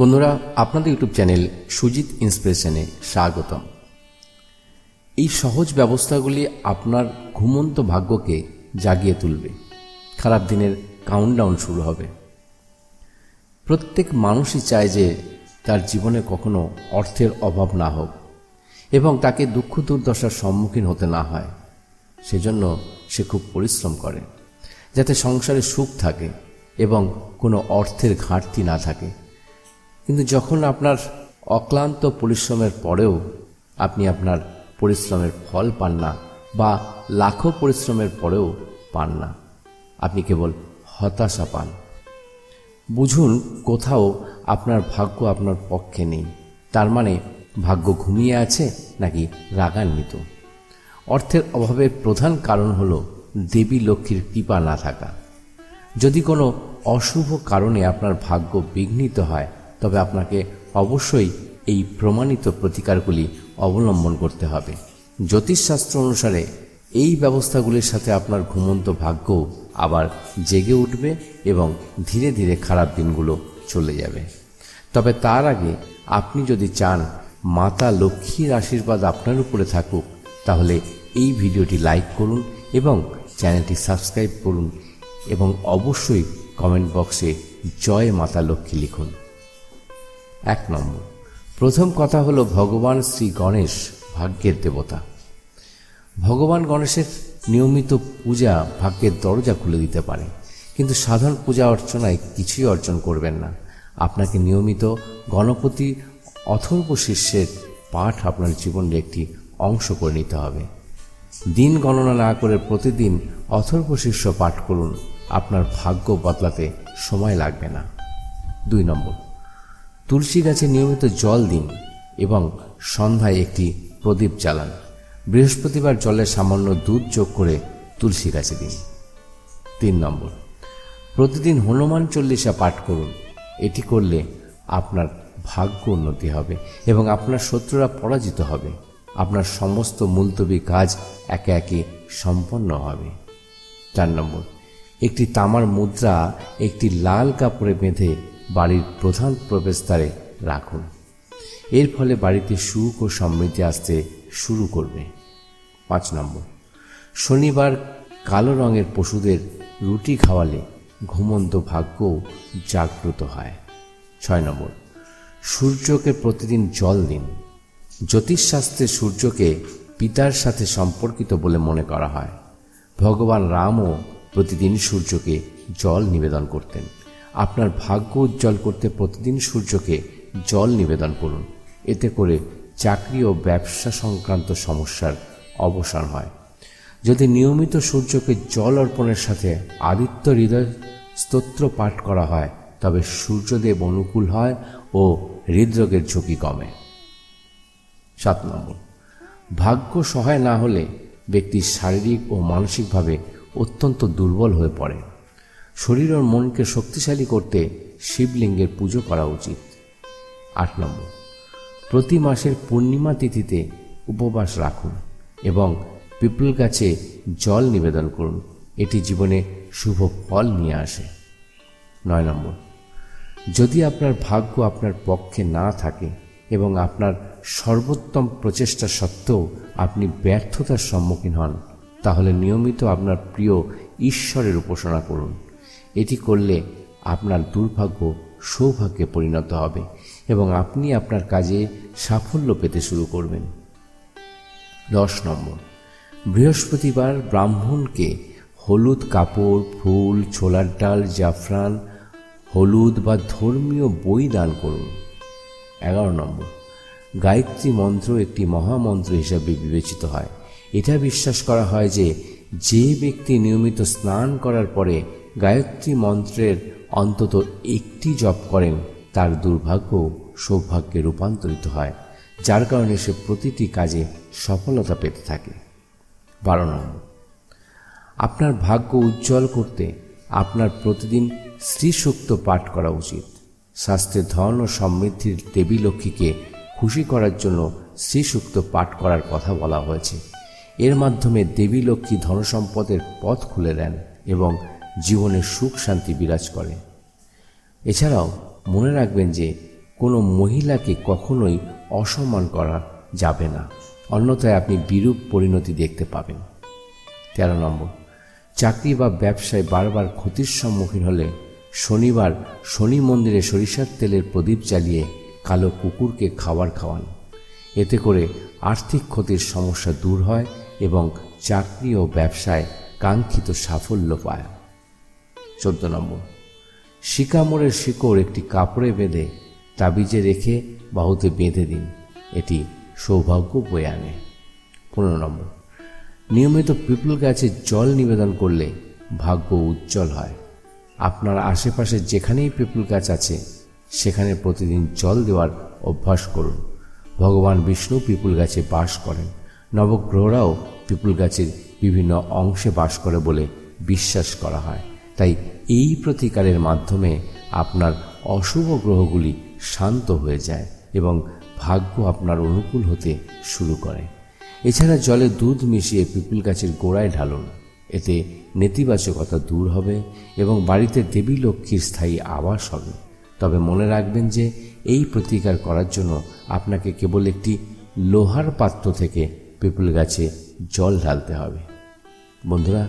বন্ধুরা, আপনাদের YouTube channel Sujit ইন্সপিরেশনে স্বাগতম। এই সহজ ব্যবস্থাগুলি আপনার ঘুমন্ত ভাগ্যকে জাগিয়ে তুলবে। খারাপ দিনের কাউন্টডাউন শুরু হবে। প্রত্যেক মানুষই চায় যে তার জীবনে কখনো অর্থের অভাব না হোক এবং তাকে দুঃখ দুর্দশার সম্মুখীন হতে না হয়। সেজন্য সে খুব পরিশ্রম করে, যাতে সংসারে সুখ থাকে এবং কোনো অর্থের ঘাটতি না থাকে। কিন্তু যখন আপনার অক্লান্ত পরিশ্রমের পরেও আপনি আপনার পরিশ্রমের ফল পান না বা লাখো পরিশ্রমের পরেও পান না, আপনি কেবল হতাশা পান। বুঝুন কোথাও আপনার ভাগ্য আপনার পক্ষে নেই। তার মানে ভাগ্য ঘুমিয়ে আছে নাকি রাগান্বিত? অর্থের অভাবের প্রধান কারণ হল দেবী লক্ষ্মীর কৃপা না থাকা। যদি কোনো অশুভ কারণে আপনার ভাগ্য বিঘ্নিত হয় তবে আপনাকে অবশ্যই এই প্রমাণিত প্রতিকারগুলি অবলম্বন করতে হবে। জ্যোতিষশাস্ত্র অনুসারে এই ব্যবস্থাগুলির সাথে আপনার ঘুমন্ত ভাগ্য আবার জেগে উঠবে এবং ধীরে ধীরে খারাপ দিনগুলো চলে যাবে। তবে তার আগে আপনি যদি চান মাতা লক্ষ্মীর আশীর্বাদ আপনার উপরে থাকুক, তাহলে এই ভিডিওটি লাইক করুন এবং চ্যানেলটি সাবস্ক্রাইব করুন এবং অবশ্যই কমেন্ট বক্সে জয় মাতা লক্ষ্মী লিখুন। এক নম্বর। প্রথম কথা হলো ভগবান শ্রী গণেশ ভাগ্যের দেবতা। ভগবান গণেশের নিয়মিত পূজা ভাগ্যের দরজা খুলে দিতে পারে, কিন্তু সাধারণ পূজা অর্চনায় কিছুই অর্জন করবেন না। আপনাকে নিয়মিত গণপতি অথর্ব শীর্ষের পাঠ আপনার জীবনের একটি অংশ করে নিতে হবে। দিন গণনা না করে প্রতিদিন অথর্ব শীর্ষ পাঠ করুন, আপনার ভাগ্য বদলাতে সময় লাগবে না। দুই নম্বর। তুলসী গাছে নিয়মিত জল দিন এবং সন্ধ্যায় একটি প্রদীপ জ্বালান। বৃহস্পতিবার জলে সামান্য দুধ যোগ করে তুলসী গাছে দিন। তিন নম্বর, প্রতিদিন হনুমান চল্লিশা পাঠ করুন। এটি করলে আপনার ভাগ্য উন্নতি হবে এবং আপনার শত্রুরা পরাজিত হবে। আপনার সমস্ত মুলতবি কাজ একে একে সম্পন্ন হবে। চার নম্বর, একটি তামার মুদ্রা একটি লাল কাপড়ে বেঁধে বাড়ির প্রধান প্রবেশদ্বারে রাখুন। এর ফলে বাড়িতে সুখ ও সমৃদ্ধি আসতে শুরু করবে। পাঁচ নম্বর, শনিবার কালো রঙের পশুদের রুটি খাওয়ালে ঘুমন্ত ভাগ্য জাগ্রত হয়। ছয় নম্বর, সূর্যকে প্রতিদিন জল দিন। জ্যোতিষশাস্ত্রে সূর্যকে পিতার সাথে সম্পর্কিত বলে মনে করা হয়। ভগবান রামও প্রতিদিন সূর্যকে জল নিবেদন করতেন। আপনার ভাগ্য উজ্জ্বল করতে প্রতিদিন সূর্যকে জল নিবেদন করুন। এতে করে চাকরি ও ব্যবসা সংক্রান্ত সমস্যার অবসান হয়। যদি নিয়মিত সূর্যকে জল অর্পণের সাথে আদিত্য হৃদয় স্তোত্র পাঠ করা হয়, তবে সূর্যদেব অনুকূল হয় ও হৃদরোগের ঝুঁকি কমে। সাত নম্বর। ভাগ্য সহায় না হলে ব্যক্তি শারীরিক ও মানসিকভাবে অত্যন্ত দুর্বল হয়ে পড়ে। শরীর ও মনকে শক্তিশালী করতে শিবলিঙ্গের পুজো করা উচিত। আট নম্বর। প্রতি মাসের পূর্ণিমা তিথিতে উপবাস রাখুন এবং পিপল গাছে জল নিবেদন করুন। এটি জীবনে শুভ ফল নিয়ে আসে। নয় নম্বর। যদি আপনার ভাগ্য আপনার পক্ষে না থাকে এবং আপনার সর্বোত্তম প্রচেষ্টা সত্ত্বেও আপনি ব্যর্থতার সম্মুখীন হন, তাহলে নিয়মিত আপনার প্রিয় ঈশ্বরের উপাসনা করুন। এটি করলে আপনার দুর্ভাগ্য সৌভাগ্যে পরিণত হবে এবং আপনি আপনার কাজে সাফল্য পেতে শুরু করবেন। দশ নম্বর। বৃহস্পতিবার ব্রাহ্মণকে হলুদ কাপড়, ফুল, ছোলার ডাল, জাফরান, হলুদ বা ধর্মীয় বই দান করুন। এগারো নম্বর। গায়ত্রী মন্ত্র একটি মহামন্ত্র হিসাবে বিবেচিত হয়। এটা বিশ্বাস করা হয় যে যে ব্যক্তি নিয়মিত স্নান করার পরে গায়ত্রী মন্ত্রের অন্তত একটি জপ করেন তার দুর্ভাগ্য সৌভাগ্যে রূপান্তরিত হয়, যার কারণে সে প্রতিটি কাজে সফলতা পেতে থাকে। বারো নম্বর। আপনার ভাগ্য উজ্জ্বল করতে আপনার প্রতিদিন শ্রীসূক্ত পাঠ করা উচিত। স্বাস্থ্যে ধন ও সমৃদ্ধির দেবী লক্ষ্মীকে খুশি করার জন্য শ্রীসূক্ত পাঠ করার কথা বলা হয়েছে। এর মাধ্যমে দেবী লক্ষ্মী ধনসম্পদের পথ খুলে দেন এবং জীবনে সুখ, শান্তি বিরাজ করে। এছাড়াও মনে রাখবেন যে, কোনো মহিলাকে কখনোই অসম্মান করা যাবে না। অন্যথায় আপনি বিরূপ পরিণতি দেখতে পাবেন। তেরো নম্বর, চাকরি বা ব্যবসায় বারবার ক্ষতির সম্মুখীন হলে শনিবার শনি মন্দিরে সরিষার তেলের প্রদীপ জ্বালিয়ে কালো কুকুরকে খাবার খাওয়ান। এতে করে আর্থিক ক্ষতির সমস্যা দূর হয় এবং চাকরি ও ব্যবসায় কাঙ্ক্ষিত সাফল্য পায়। চোদ্দ নম্বর। শিকামোড়ের শিকড় একটি কাপড়ে বেঁধে তাবিজে রেখে বাহুতে বেঁধে দিন। এটি সৌভাগ্য বয়ে আনে। পনেরো নম্বর। নিয়মিত পিপুল গাছে জল নিবেদন করলে ভাগ্য উজ্জ্বল হয়। আপনার আশেপাশে যেখানেই পিপুল গাছ আছে, সেখানে প্রতিদিন জল দেওয়ার অভ্যাস করুন। ভগবান বিষ্ণু পিপুল গাছে বাস করেন। নবগ্রহরাও পিপুল গাছের বিভিন্ন অংশে বাস করে বলে বিশ্বাস করা হয়। তাই এই প্রতিকারের মাধ্যমে আপনার অশুভ গ্রহগুলি শান্ত হয়ে যায় এবং ভাগ্য আপনার অনুকূল হতে শুরু করে। এছাড়া জলে দুধ মিশিয়ে পিপুল গাছের গোড়ায় ঢালুন। এতে নেতিবাচকতা দূর হবে এবং বাড়িতে দেবী লক্ষ্মীর স্থায়ী আবাস হবে। তবে মনে রাখবেন যে এই প্রতিকার করার জন্য আপনাকে কেবল একটি লোহার পাত্র থেকে পিপুল গাছে জল ঢালতে হবে। বন্ধুরা